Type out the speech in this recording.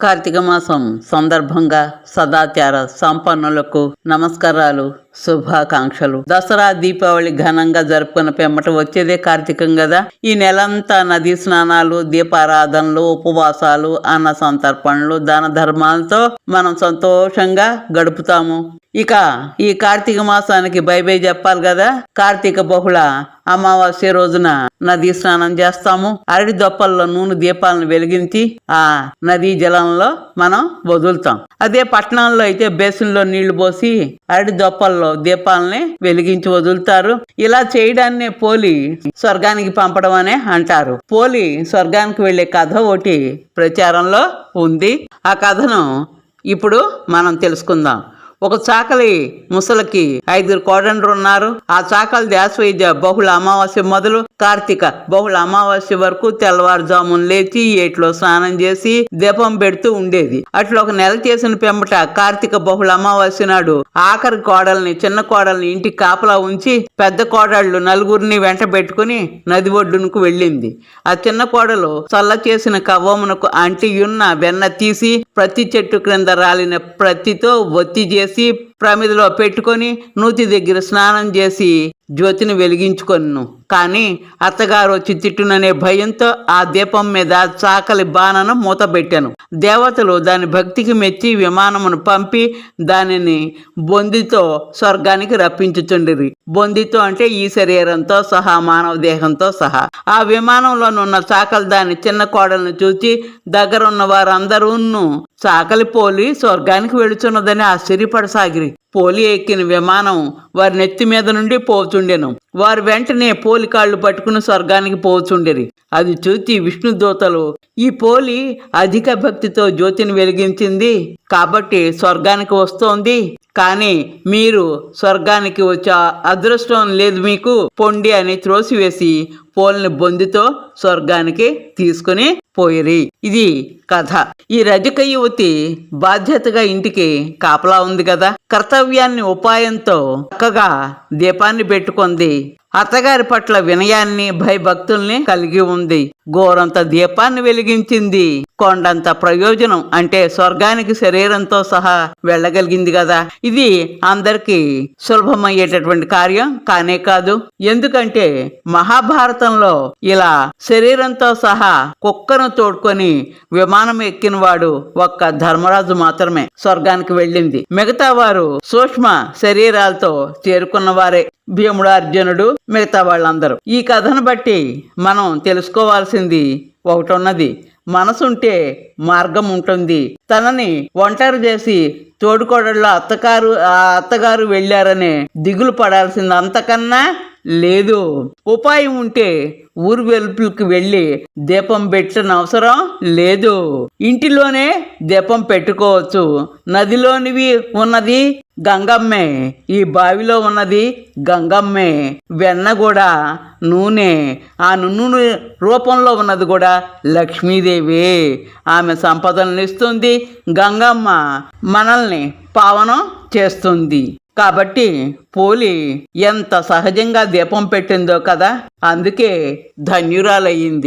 కార్తీక మాసం సందర్భంగా సదాచార సంపన్నులకు నమస్కారాలు. శుభాకాంక్షలు. దసరా దీపావళి ఘనంగా జరుపుకున్న పెమ్మట వచ్చేదే కార్తీకం కదా ఈ నెలంతా నదీ స్నానాలు దీపారాధనలు ఉపవాసాలు అన్న సంతర్పణలు దాన ధర్మాలతో మనం సంతోషంగా గడుపుతాము. ఇక ఈ కార్తీక మాసానికి బై బై చెప్పాలి కదా కార్తీక బహుళ అమావాస్య రోజున నదీ స్నానం చేస్తాము. అరటి దొప్పల్లో నూనె దీపాలను వెలిగించి ఆ నదీ జలంలో మనం వదులుతాం. అదే పట్టణాల్లో అయితే బేసిన్లో నీళ్ళు పోసి అరటి దొప్పల్లో దీపాలని వెలిగించి వదులుతారు. ఇలా చేయడాన్ని పోలి స్వర్గానికి పంపడం అనే అంటారు. పోలి స్వర్గానికి వెళ్ళే కథ ఒకటి ప్రచారంలో ఉంది. ఆ కథను ఇప్పుడు మనం తెలుసుకుందాం. ఒక చాకలి ముసలికి ఐదుగురు కోడండ్రు ఉన్నారు. ఆ చాకలి దాసవైద్య బహుళ అమావాస్య మొదలు కార్తీక బహుళ అమావాస్య వరకు తెల్లవారుజామున లేచి ఏట్లో స్నానం చేసి దీపం పెడుతూ ఉండేది. అట్లా ఒక నెల చేసిన పెంబట కార్తీక బహుళ అమావాస్య నాడు ఆఖరి కోడల్ని చిన్న కోడల్ని ఇంటికి కాపలా ఉంచి పెద్ద కోడళ్ళు నలుగురిని వెంట పెట్టుకుని నది ఒడ్డునకు వెళ్ళింది. ఆ చిన్న కోడలు చల్ల చేసిన కవ్వమునకు అంటియున్న వెన్న తీసి ప్రతి చెట్టు క్రింద రాలిన ప్రతితో ఒత్తి చేసి prinsip ప్రమిదిలో పెట్టుకొని నూతి దగ్గర స్నానం చేసి జ్యోతిని వెలిగించుకొను కానీ అత్తగారు వచ్చి తిట్టుననే భయంతో ఆ దీపం మీద చాకలి బాణను మూత పెట్టాను దేవతలు దాని భక్తికి మెచ్చి విమానమును పంపి దానిని బొందితో స్వర్గానికి రప్పించుచుండిరి. బొందితో అంటే ఈ శరీరంతో సహా మానవ దేహంతో సహా. ఆ విమానంలోనున్న చాకలి దాని చిన్న కోడలను చూచి దగ్గరున్న వారందరూ చాకలి పోలి స్వర్గానికి వెళుచున్నదని ఆశ్చర్యపడసాగిరి. పోలి ఎక్కిన విమానం వారి నెత్తి మీద నుండి పోచుండెను. వారు వెంటనే పోలి కాళ్ళు పట్టుకుని స్వర్గానికి పోచుండెరి. అది చూచి విష్ణుదూతలు ఈ పోలి అధిక భక్తితో జ్యోతిని వెలిగించింది. కాబట్టి స్వర్గానికి వస్తోంది. కానీ మీరు స్వర్గానికి వచ్చే అదృష్టం లేదు మీకు. పొండి అని త్రోసివేసి పోలిని బొందితో స్వర్గానికి తీసుకుని పోయిరి. ఇది కథ. ఈ రజక యువతి బాధ్యతగా ఇంటికి కాపలా ఉంది కదా. కర్తవ్యాన్ని ఉపాయంతో చక్కగా దీపాన్ని పెట్టుకుంది. అత్తగారి పట్ల వినయాన్ని భయభక్తుల్ని కలిగి ఉంది. గోరంత దీపాన్ని వెలిగించింది. కొండంత ప్రయోజనం అంటే స్వర్గానికి శరీరంతో సహా వెళ్ళగలిగింది కదా. ఇది అందరికీ సులభమయ్యేటటువంటి కార్యం కానే కాదు. ఎందుకంటే మహాభారతంలో ఇలా శరీరంతో సహా కుక్కను తోడుకొని విమానం ఎక్కిన వాడు ఒక్క ధర్మరాజు మాత్రమే స్వర్గానికి వెళ్ళింది. మిగతా వారు సూక్ష్మ శరీరాలతో చేరుకున్న వారే భీముడు అర్జునుడు మిగతా వాళ్ళందరూ. ఈ కథను బట్టి మనం తెలుసుకోవాల్సింది ఒకటున్నది. మనసుంటే మార్గం ఉంటుంది తనని ఒంటరి చేసి తోడుకోడల్లో అత్తగారు ఆ అత్తగారు వెళ్ళారనే దిగులు పడాల్సింది అంతకన్నా లేదు. ఉపాయం ఉంటే ఊరు వెలుపులకు వెళ్ళి దీపం పెట్టడం అవసరం లేదు. ఇంటిలోనే దీపం పెట్టుకోవచ్చు. నదిలోనివి ఉన్నది గంగమ్మే. ఈ బావిలో ఉన్నది గంగమ్మే. వెన్న కూడా నూనె. ఆ నూనె రూపంలో ఉన్నది కూడా లక్ష్మీదేవి. ఆమె సంపదలను ఇస్తుంది గంగమ్మ. మనల్ని పావనం చేస్తుంది. కాబట్టి పోలి ఎంత సహజంగా దీపం పెట్టిందో కదా అందుకే ధన్యురాలయ్యింది.